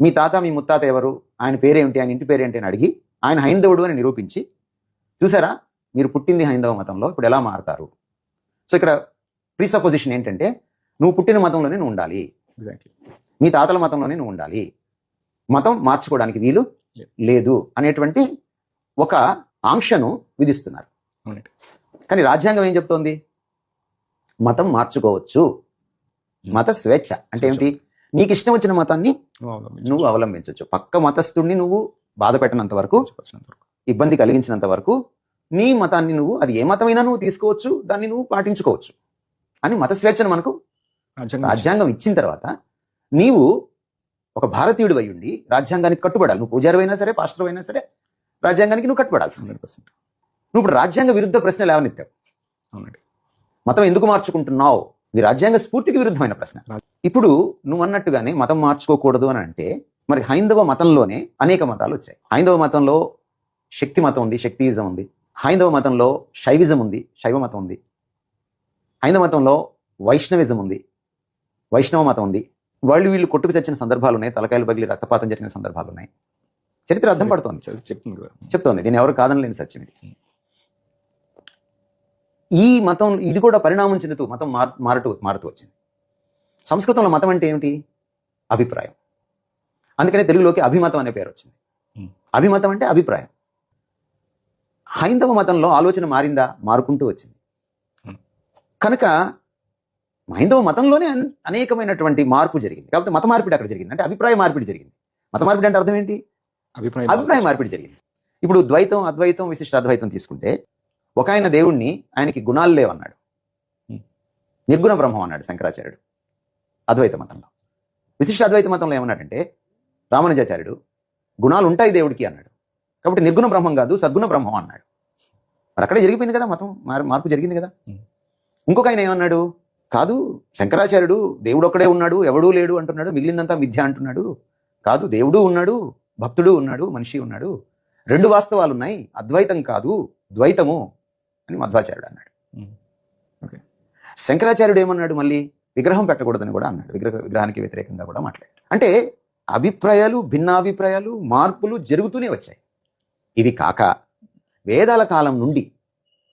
మీ తాత మీ ముత్తాత ఎవరు? ఆయన పేరేమిటి? ఆయన ఇంటి పేరేంటి అని అడిగి ఆయన హైందవుడు అని నిరూపించి చూసారా? మీరు పుట్టింది హైందవ మతంలో ఇప్పుడు ఎలా మారుతారు? సో ఇక్కడ ప్రీసపోజిషన్ ఏంటంటే నువ్వు పుట్టిన మతంలోనే నువ్వు ఉండాలి. ఎగ్జాక్ట్లీ మీ తాతల మతంలోనే నువ్వు ఉండాలి. మతం మార్చుకోవడానికి వీలు లేదు. అనేటువంటి ఒక ఆంక్షను విధిస్తున్నారు. కానీ రాజ్యాంగం ఏం చెప్తోంది? మతం మార్చుకోవచ్చు. మత స్వేచ్ఛ అంటే ఏమిటి? నీకు ఇష్టం వచ్చిన మతాన్ని నువ్వు అవలంబించు. నువ్వు అవలంబించవచ్చు. పక్క మతస్థుడిని నువ్వు బాధ పెట్టినంత వరకు. ఇబ్బంది కలిగించినంత వరకు నీ మతాన్ని నువ్వు అది ఏ మతమైనా నువ్వు తీసుకోవచ్చు దాన్ని నువ్వు పాటించుకోవచ్చు. అని మత స్వేచ్ఛను మనకు రాజ్యాంగం ఇచ్చిన తర్వాత నీవు ఒక భారతీయుడు అయి ఉండి రాజ్యాంగానికి కట్టుబడాలి. నువ్వు పూజారి అయినా సరే పాస్టర్ అయినా సరే రాజ్యాంగానికి నువ్వు కట్టుబడాల్సింది హండ్రెడ్ పర్సెంట్. నువ్వు ఇప్పుడు రాజ్యాంగ విరుద్ధ ప్రశ్నలు ఏమనెత్తావు అవునండి. మతం ఎందుకు మార్చుకుంటున్నావు? ఇది రాజ్యాంగ స్ఫూర్తికి విరుద్ధమైన ప్రశ్న. ఇప్పుడు నువ్వు అన్నట్టుగానే మతం మార్చుకోకూడదు అని అంటే మరి హైందవ మతంలోనే అనేక మతాలు వచ్చాయి. హైందవ మతంలో శక్తి మతం ఉంది శక్తియిజం ఉంది. హైందవ మతంలో శైవిజం ఉంది శైవ మతం ఉంది. హైందవ మతంలో వైష్ణవిజం ఉంది వైష్ణవ మతం ఉంది. వాళ్ళు వీళ్ళు కొట్టుకు చచ్చిన సందర్భాలు ఉన్నాయి తలకాయలు పగిలి రక్తపాతం జరిగిన సందర్భాలు ఉన్నాయి. చరిత్ర అర్థం పడుతోంది. చెప్తుంది చెప్తోంది. దీన్ని ఎవరు కాదనలేని సత్యం ఇది. ఈ మతం ఇది కూడా పరిణామం చెందుతూ మతం మార్ మారుతూ మారుతూ వచ్చింది. సంస్కృతంలో మతం అంటే ఏమిటి? అభిప్రాయం. అందుకనే తెలుగులోకి అభిమతం అనే పేరు వచ్చింది. అభిమతం అంటే అభిప్రాయం. హైందవ మతంలో ఆలోచన మారిందా? మారుకుంటూ వచ్చింది. కనుక హైందవ మతంలోనే అన్- అనేకమైనటువంటి మార్పు జరిగింది. కాబట్టి మత మార్పిడి అక్కడ జరిగింది. అంటే అభిప్రాయ మార్పిడి జరిగింది. మత మార్పిడి అంటే అర్థం ఏంటి? అభిప్రాయం అభిప్రాయ మార్పిడి జరిగింది. ఇప్పుడు ద్వైతం అద్వైతం విశిష్ట అద్వైతం తీసుకుంటే ఒక ఆయన దేవుణ్ణి ఆయనకి గుణాలు లేవన్నాడు. నిర్గుణ బ్రహ్మం అన్నాడు శంకరాచార్యుడు. అద్వైత మతంలో. విశిష్ట అద్వైత మతంలో ఏమన్నాడంటే రామానుజాచార్యుడు గుణాలు ఉంటాయి దేవుడికి అన్నాడు. కాబట్టి నిర్గుణ బ్రహ్మం కాదు సద్గుణ బ్రహ్మం అన్నాడు. మరి అక్కడే జరిగిపోయింది కదా మతం మార్- మార్పు జరిగింది కదా. ఇంకొక ఆయన ఏమన్నాడు కాదు శంకరాచార్యుడు దేవుడు ఒక్కడే ఉన్నాడు ఎవడూ లేడు అంటున్నాడు మిగిలిందంతా మిథ్య అంటున్నాడు. కాదు దేవుడు ఉన్నాడు భక్తుడు ఉన్నాడు మనిషి ఉన్నాడు. రెండు వాస్తవాలు ఉన్నాయి అద్వైతం కాదు ద్వైతము. అని మధ్వాచార్యుడు అన్నాడు. Okay. శంకరాచార్యుడు ఏమన్నాడు మళ్ళీ? విగ్రహం పెట్టకూడదని కూడా అన్నాడు. విగ్రహ విగ్రహానికి వ్యతిరేకంగా కూడా మాట్లాడాడు. అంటే అభిప్రాయాలు భిన్నాభిప్రాయాలు మార్పులు జరుగుతూనే వచ్చాయి. ఇవి కాక వేదాల కాలం నుండి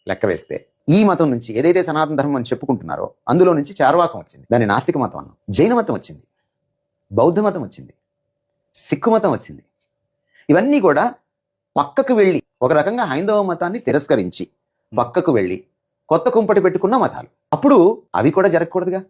లెక్క వేస్తే ఈ మతం నుంచి ఏదైతే సనాతన ధర్మం అని చెప్పుకుంటున్నారో అందులో నుంచి చార్వాకం వచ్చింది. దాని నాస్తిక మతం అన్నాం. జైన మతం వచ్చింది. బౌద్ధ మతం వచ్చింది. సిక్కు మతం వచ్చింది. ఇవన్నీ కూడా పక్కకు వెళ్ళి ఒక రకంగా హైందవ మతాన్ని తిరస్కరించి పక్కకు వెళ్ళి కొత్త కుంపటి పెట్టుకున్న మతాలు. అప్పుడు అవి కూడా జరగకూడదుగా?